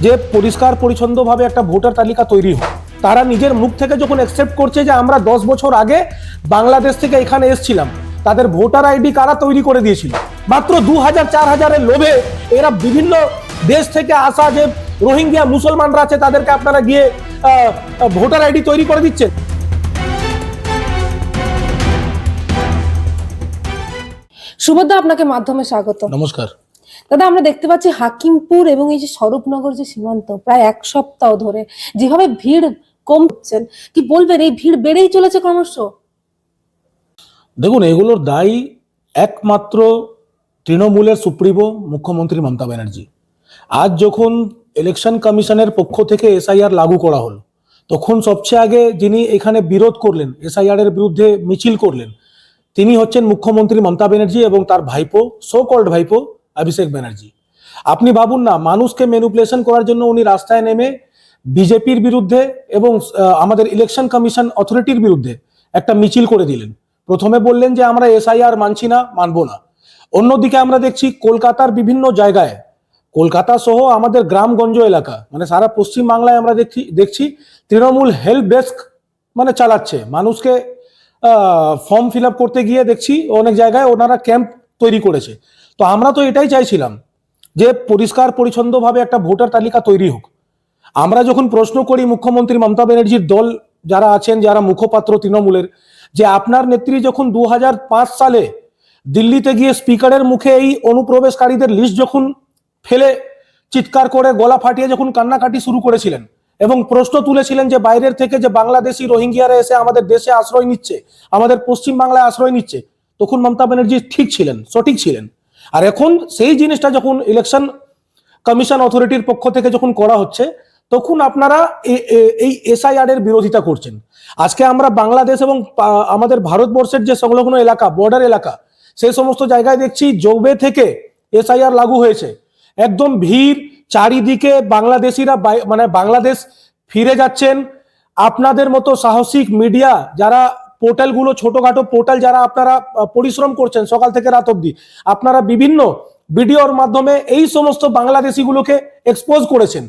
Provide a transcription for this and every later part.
যে পরিষ্কার পরিচ্ছন্নভাবে একটা ভোটার তালিকা তৈরি হোক। তারা নিজের মুখ থেকে যখন অ্যাকসেপ্ট করছে যে আমরা দশ বছর আগে বাংলাদেশ থেকে এখানে এসেছিলাম তাদের ভোটার আইডি কারা তৈরি করে দিয়েছিল? মাত্র দু হাজার চার হাজারের লোভে এরা বিভিন্ন দেশ থেকে আসা যে রোহিঙ্গিয়া মুসলমানরা আছে তাদেরকে আপনারা গিয়ে আহ, ভোটার আইডি তৈরি করে দিচ্ছেন। সুভদ্রা আপনাকে মাধ্যমে স্বাগত নমস্কার। দাদা আমরা দেখতে পাচ্ছি হাকিমপুর এবং এই যে স্বরূপনগর যে সীমান্ত, প্রায় এক সপ্তাহ ধরে যেভাবে ভিড় কমছেন কি বলবেন? এই ভিড় বেড়েই চলেছে ক্রমশ? দেখুন, এগুলোর দায়ী একমাত্র তৃণমূলের সুপ্রিমো মুখ্যমন্ত্রী মমতা ব্যানার্জি। আজ যখন ইলেকশন কমিশনের পক্ষ থেকে এসআইআর লাগু করা হলো, তখন সবচেয়ে আগে যিনি এখানে বিরোধ করলেন এসআইআর এর বিরুদ্ধে মিছিল করলেন, তিনি হচ্ছেন মুখ্যমন্ত্রী মমতা ব্যানার্জি এবং তার ভাইপো সো কল্ড ভাইপো অভিষেক ব্যানার্জি। আপনি ভাবুন না, মানুষকে ম্যানুপুলেশন করার জন্য উনি রাস্তায় নেমে বিজেপির বিরুদ্ধে এবং আমাদের ইলেকশন কমিশন অথরিটির বিরুদ্ধে একটা মিছিল করে দিলেন। প্রথমে বললেন যে, আমরা এসআইআর মানছি না, মানব না। অন্যদিকে আমরা দেখছি কলকাতার বিভিন্ন জায়গায়, কলকাতা সহ আমাদের গ্রামগঞ্জ এলাকা মানে সারা পশ্চিম বাংলায় আমরা দেখছি দেখছি তৃণমূল হেল্প ডেস্ক মানে চালাচ্ছে। মানুষকে ফর্ম ফিল করতে গিয়ে দেখছি অনেক জায়গায় ওনারা ক্যাম্প তৈরি করেছে। তো আমরা তো এটাই চাইছিলাম যে পরিষ্কার পরিচ্ছন্নভাবে একটা ভোটার তালিকা তৈরি হোক। আমরা যখন প্রশ্ন করি মুখ্যমন্ত্রী মমতা ব্যানার্জির দল যারা আছেন, যারা মুখপাত্র তৃণমূলের, যে আপনার নেত্রী যখন দু হাজার পাঁচ সালে দিল্লিতে গিয়ে স্পিকারের মুখে এই অনুপ্রবেশকারীদের লিস্ট যখন ফেলে চিৎকার করে, গলা ফাটিয়ে যখন কান্নাকাটি শুরু করেছিলেন এবং প্রশ্ন তুলেছিলেন যে বাইরের থেকে যে বাংলাদেশি রোহিঙ্গিয়ারা এসে আমাদের দেশে আশ্রয় নিচ্ছে, আমাদের পশ্চিম বাংলায় আশ্রয় নিচ্ছে, তখন মমতা ব্যানার্জি ঠিক ছিলেন, সঠিক ছিলেন। আর এখন সেই জিনিসটা যখন ইলেকশন কমিশন অথরিটির পক্ষ থেকে যখন করা হচ্ছে, তখন আপনারা এই এসআইআর এর বিরোধিতা করছেন। আজকে আমরা বাংলাদেশ এবং আমাদের ভারতবর্ষের যে সংলগ্ন এলাকা বর্ডার এলাকা, সেই সমস্ত জায়গায় দেখছি জবে থেকে এসআইআর লাগু হয়েছে। একদম ভিড়, চারিদিকে বাংলাদেশিরা মানে বাংলাদেশ ফিরে যাচ্ছেন। আপনাদের মতো সাহসিক মিডিয়া যারা পোর্টালগুলো, ছোটখাটো পোর্টাল যারা আপনারা পরিশ্রম করছেন সকাল থেকে রাত অবধি, আপনারা বিভিন্ন ভিডিওর মাধ্যমে এই সমস্ত বাংলাদেশিগুলোকে এক্সপোজ করেছেন।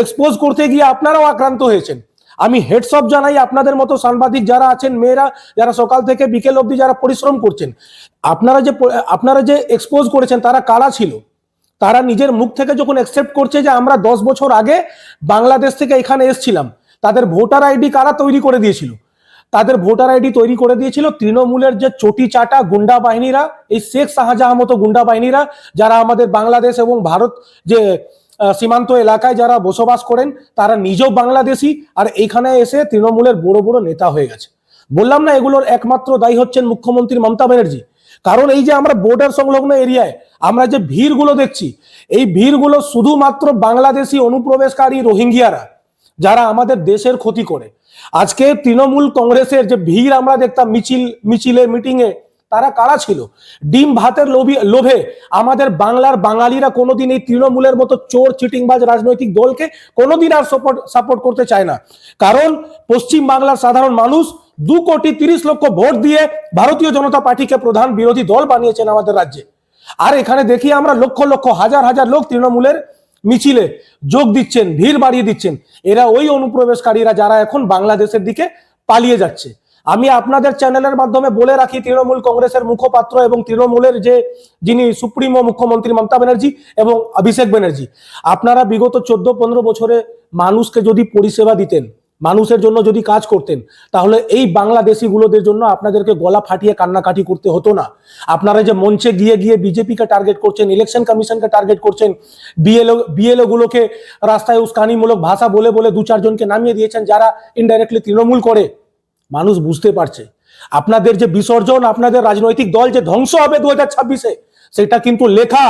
এক্সপোজ করতে গিয়ে আপনারাও আক্রান্ত হয়েছেন। আমি হেডসঅপ জানাই আপনাদের মতো সাংবাদিক যারা আছেন, মেয়েরা, যারা সকাল থেকে বিকেল অবধি যারা পরিশ্রম করছেন, আপনারা যে আপনারা যে এক্সপোজ করেছেন, তারা কারা ছিল? তারা নিজের মুখ থেকে যখন অ্যাকসেপ্ট করছে যে আমরা দশ বছর আগে বাংলাদেশ থেকে এখানে এসেছিলাম, তাদের ভোটার আইডি কারা তৈরি করে দিয়েছিল? তাদের ভোটার আইডি তৈরি করে দিয়েছিল। তৃণমূলের যে চটি চাটা, গুন্ডা বাহিনীরা, এই শেখ শাহজাহান মতো গুন্ডা বাহিনীরা, যারা আমাদের বাংলাদেশ এবং ভারত যে সীমান্ত এলাকায় যারা বসবাস করেন, তারা নিজেও বাংলাদেশি, আর এইখানে এসে তৃণমূলের বড় বড় নেতা হয়ে গেছে। বললাম না, এগুলোর একমাত্র দায়ী হচ্ছেন মুখ্যমন্ত্রী মমতা ব্যানার্জি। কারণ এই যে আমরা বর্ডার সংলগ্ন এরিয়ায়, আমরা যে ভিড়গুলো দেখছি, এই ভিড়গুলো শুধুমাত্র বাংলাদেশি অনুপ্রবেশকারী রোহিঙ্গিয়ারা যারা আমাদের দেশের ক্ষতি করে। আজকে তৃণমূল কংগ্রেসের যে ভিড় আমরা দেখতাম মিছিল, মিছিলে, মিটিংয়ে, তারা কারা ছিল? ডিম ভাতের লোভী, লোভে আমাদের বাংলার বাঙালিরা কোনোদিন এই তৃণমূলের মতো চোর, চিটিংবাজ রাজনৈতিক দলকে কোনোদিন আর সাপোর্ট সাপোর্ট করতে চায় না। কারণ পশ্চিম বাংলার সাধারণ মানুষ দু কোটি তিরিশ লক্ষ ভোট দিয়ে ভারতীয় জনতা পার্টিকে প্রধান বিরোধী দল বানিয়েছেন আমাদের রাজ্যে। আর এখানে দেখি আমরা লক্ষ লক্ষ, হাজার হাজার লোক তৃণমূলের মিছিলে যোগ দিচ্ছেন, ভিড় বাড়িয়ে দিচ্ছেন, এরা ওই অনুপ্রবেশকারীরা যারা এখন বাংলাদেশের দিকে পালিয়ে যাচ্ছে। আমি আপনাদের চ্যানেলের মাধ্যমে বলে রাখি, তৃণমূল কংগ্রেসের মুখপাত্র এবং তৃণমূলের যে যিনি সুপ্রিমো মুখ্যমন্ত্রী মমতা ব্যানার্জি এবং অভিষেক ব্যানার্জি, আপনারা বিগত চোদ্দ পনেরো বছরে মানুষকে যদি পরিষেবা দিতেন মানুষের জন্য যদি কাজ করতেন, তাহলে এই বাংলাদেশিগুলোদের জন্য আপনাদেরকে গলা ফাটিয়ে কান্নাকাটি করতে হতো না। আপনারা যে মঞ্চে গিয়ে গিয়ে বিজেপিকে টার্গেট করছেন ইলেকশন কমিশনকে টার্গেট করছেন বিএলও বিএলও গুলোকে রাস্তায় উস্কানিমূলক ভাষা বলে বলে দু চারজনকে নামিয়ে দিয়েছেন যারা ইনডাইরেক্টলি তৃণমূল করে, মানুষ বুঝতে পারছে। আপনাদের যে বিসর্জন, আপনাদের রাজনৈতিক দল যে ধ্বংস হবে দু হাজার ছাব্বিশে, সেটা কিন্তু লেখা।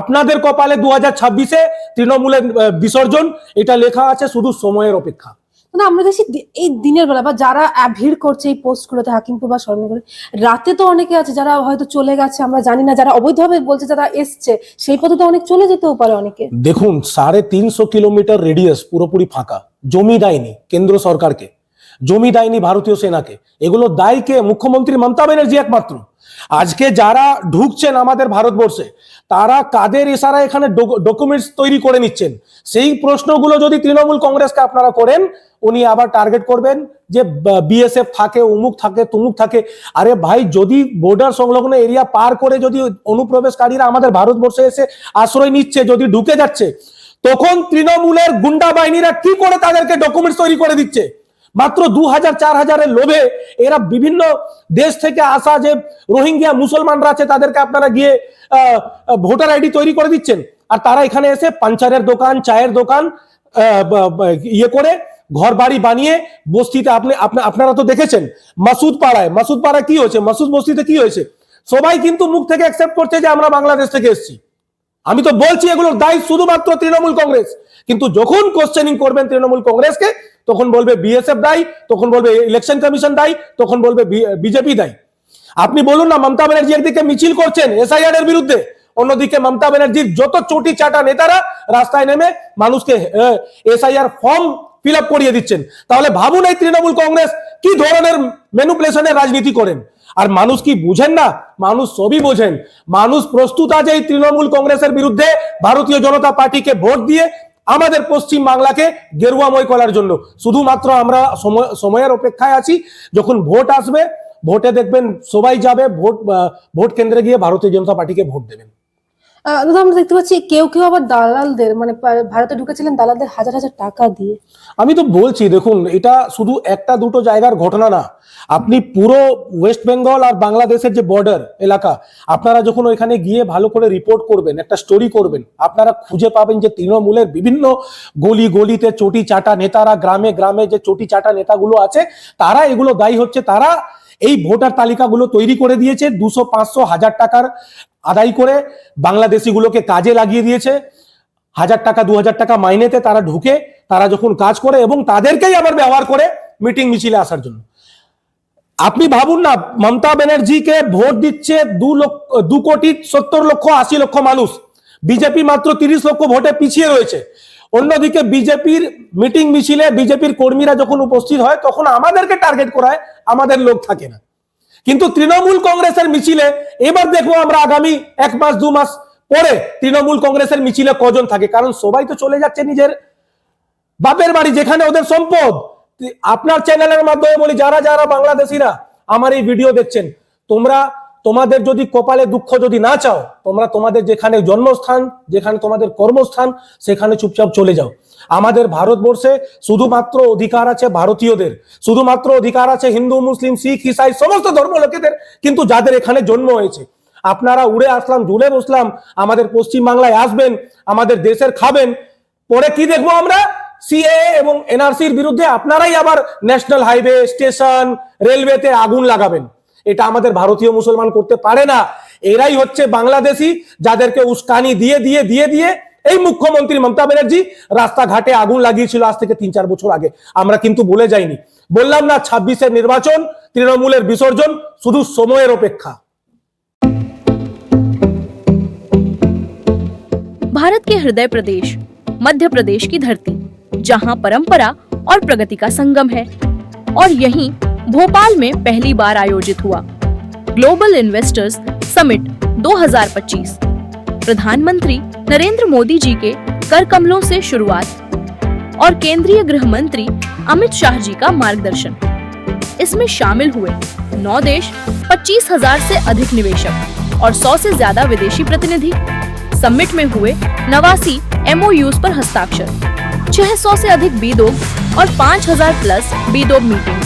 আপনাদের কপালে দু হাজার ছাব্বিশে তৃণমূলের বিসর্জন, এটা লেখা আছে শুধু সময়ের অপেক্ষা। না, আমরা দেখছি এই দিনের বেলা বা যারা ভিড় করছে এই পোস্টগুলোতে, হাকিমপুর বা স্বর্ণনগরে রাতে তো অনেকে আছে যারা হয়তো চলে গেছে, আমরা জানি না, যারা অবৈধভাবে বলছে যারা এসছে, সেই পথে তো অনেক চলে যেতেও পারে অনেকে। দেখুন, সাড়ে তিনশো কিলোমিটার রেডিয়াস পুরোপুরি ফাঁকা, জমি দেয়নি কেন্দ্র সরকারকে, জমি দেয়নি ভারতীয় সেনাকে, এগুলো দায়ী কে? মুখ্যমন্ত্রী মমতা ব্যানার্জি একমাত্র। আজকে যারা ঢুকছেন আমাদের ভারতবর্ষে, তারা কাদের ইশারা এখানে ডকুমেন্টস তৈরি করে নিচ্ছেন? সেই প্রশ্নগুলো যদি তৃণমূল কংগ্রেসকে আপনারা করেন উনি আবার টার্গেট করবেন যে বিএসএফ থাকে, উমুক থাকে, তুমুক থাকে। আরে ভাই, যদি বর্ডার সংলগ্ন এরিয়া পার করে যদি অনুপ্রবেশকারীরা আমাদের ভারতবর্ষে এসে আশ্রয় নিচ্ছে, যদি ঢুকে যাচ্ছে, তখন তৃণমূলের গুন্ডা বাহিনীরা কি করে তাদেরকে ডকুমেন্টস তৈরি করে দিচ্ছে? মাত্র দু হাজার, চার হাজারের লোভে এরা বিভিন্ন দেশ থেকে আসা যে রোহিঙ্গিয়া মুসলমানরা আছে, তাদেরকে আপনারা গিয়ে ভোটার আইডি তৈরি করে দিচ্ছেন। আর তারা এখানে এসে পাঞ্চারের দোকান, চায়ের দোকান ইয়ে করে ঘর বাড়ি বানিয়ে বস্তিতে আপনি, আপনি- আপনারা তো দেখেছেন, মাসুদ পাড়ায়। মাসুদ পাড়ায় কি হয়েছে? মাসুদ বস্তিতে কি হয়েছে? সবাই কিন্তু মুখ থেকে অ্যাকসেপ্ট করছে যে আমরা বাংলাদেশ থেকে এসেছি। আমি তো বলছি এগুলোর দায়ী শুধুমাত্র তৃণমূল কংগ্রেস। কিন্তু যখন কোশ্চেনিং করবেন তৃণমূল কংগ্রেসকে, তখন বলবে বিএসএফ দায়ী, তখন বলবে ইলেকশন কমিশন দায়ী, তখন বলবে বিজেপি দায়ী। আপনি বলুন না, মমতা ব্যানার্জি একদিকে মিছিল করছেন এসআইআর এর বিরুদ্ধে, অন্যদিকে মমতা ব্যানার্জির যত চটি চাটা নেতারা রাস্তায় নেমে মানুষকে এসআইআর ফর্ম ফিল করিয়ে দিচ্ছেন। তাহলে ভাবুন এই তৃণমূল কংগ্রেস কি ধরনের ম্যানুপুলেশনের রাজনীতি করেন। আর মানুষ কি বুঝেন না? মানুষ সবই বোঝেন। মানুষ প্রস্তুত আছে এই তৃণমূল কংগ্রেসের বিরুদ্ধে ভারতীয় জনতা পার্টিকে ভোট দিয়ে আমাদের পশ্চিম বাংলাকে গেরুয়াময় করার জন্য। শুধুমাত্র আমরা সময়, সময়ের অপেক্ষায় আছি, যখন ভোট আসবে, ভোটে দেখবেন সবাই যাবে, ভোট ভোট কেন্দ্রে গিয়ে ভারতীয় জনতা পার্টিকে ভোট দেবেন। দাদা, আমরা দেখতে পাচ্ছি কেউ কেউ আবার দালালদের মানে ভারতে ঢুকেছিলেন দালালদের হাজার হাজার টাকা দিয়ে। আমি তো বলছি, দেখুন, এটা শুধু একটা দুটো জায়গার ঘটনা না। আপনি পুরো ওয়েস্ট বেঙ্গল আর বাংলাদেশের যে বর্ডার এলাকা, আপনারা যখন ওইখানে গিয়ে ভালো করে রিপোর্ট করবেন, একটা স্টোরি করবেন, আপনারা খুঁজে পাবেন যে তৃণমূলের বিভিন্ন গলি গলিতে চটি চাটা নেতারা, গ্রামে গ্রামে যে চটি চাটা নেতাগুলো আছে, তারা এগুলো দায়ী হচ্ছে, তারা এই ভোটার তালিকাগুলো তৈরি করে দিয়েছে, দুশো পাঁচশো হাজার টাকার আদায় করে বাংলাদেশিগুলোকে কাজে লাগিয়ে দিয়েছে। হাজার টাকা, দু হাজার টাকা মাইনেতে তারা ঢুকে, তারা যখন কাজ করে এবং তাদেরকেই আবার ব্যবহার করে মিটিং মিছিলে আসার জন্য। আপনি ভাবুন না, মমতা ব্যানার্জিকে ভোট দিচ্ছে দু লক্ষ, দু কোটি সত্তর লক্ষ, আশি লক্ষ মানুষ। বিজেপি মাত্র তিরিশ লক্ষ ভোটে পিছিয়ে রয়েছে। অন্যদিকে বিজেপির মিটিং মিছিলে বিজেপির কর্মীরা যখন উপস্থিত হয়, তখন আমাদেরকে টার্গেট করায়, আমাদের লোক থাকে না। কিন্তু তৃণমূল কংগ্রেসের মিছিলে, এবার দেখব আমরা আগামী এক মাস, দু মাস পরে তৃণমূল কংগ্রেসের মিছিলে কজন থাকে। কারণ সবাই তো চলে যাচ্ছে নিজের বাপের বাড়ি, যেখানে ওদের সম্পদ। আপনার চ্যানেলের মাধ্যমে বলি, যারা যারা বাংলাদেশিরা আমার এই ভিডিও দেখছেন, তোমরা তোমাদের যদি কপালে দুঃখ যদি না চাও, তোমরা তোমাদের যেখানে জন্মস্থান, যেখানে তোমাদের কর্মস্থান, সেখানে চুপচাপ চলে যাও। আমাদের ভারতবর্ষে শুধুমাত্র অধিকার আছে ভারতীয়দের। শুধুমাত্র অধিকার আছে হিন্দু, মুসলিম, শিখ, ইসাই, সমস্ত ধর্ম লোকেদের, কিন্তু যাদের এখানে জন্ম হয়েছে। আপনারা উড়ে আসলাম, ঝুলে বসলাম, আমাদের পশ্চিম বাংলায় আসবেন, আমাদের দেশের খাবেন। পরে কি দেখব আমরা? সিএ এবং এনআরসির বিরুদ্ধে আপনারাই আবার ন্যাশনাল হাইওয়ে স্টেশন, রেলওয়েতে আগুন লাগাবেন। এটা আমাদের ভারতীয় মুসলমান করতে পারে না এরাই হচ্ছে বাংলাদেশি যাদেরকে উস্কানি দিয়ে দিয়ে দিয়ে দিয়ে এই মুখ্যমন্ত্রী মমতা ব্যানার্জি রাস্তাঘাটে আগুন লাগিয়েছিল আজ থেকে তিন চার বছর আগে আমরা কিন্তু ভুলে যাইনি বললাম না ছাব্বিশের নির্বাচন তৃণমূলের বিসর্জন শুধু সময়ের অপেক্ষা भारत के हृदय प्रदेश मध्य प्रदेश की धरती जहां परंपरा और प्रगति का संगम है और यहीं भोपाल में पहली बार आयोजित हुआ। ग्लोबल इन्वेस्टर्स समिट 2025 प्रधानमंत्री नरेंद्र मोदी जी के कर कमलों से शुरुआत और केंद्रीय गृह मंत्री अमित शाह जी का मार्गदर्शन। इसमें शामिल हुए नौ देश, पच्चीस हज़ार से अधिक निवेशक और सौ से ज़्यादा विदेशी प्रतिनिधि। समिट में हुए नवासी एमओयूज पर हस्ताक्षर 600 से अधिक बीदोग और 5000 प्लस बीदोग मीटिंग्स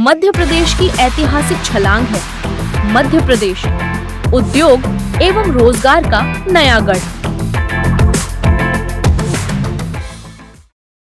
मध्य प्रदेश की ऐतिहासिक छलांग है। मध्य प्रदेश उद्योग एवं रोज़गार का नया गढ़।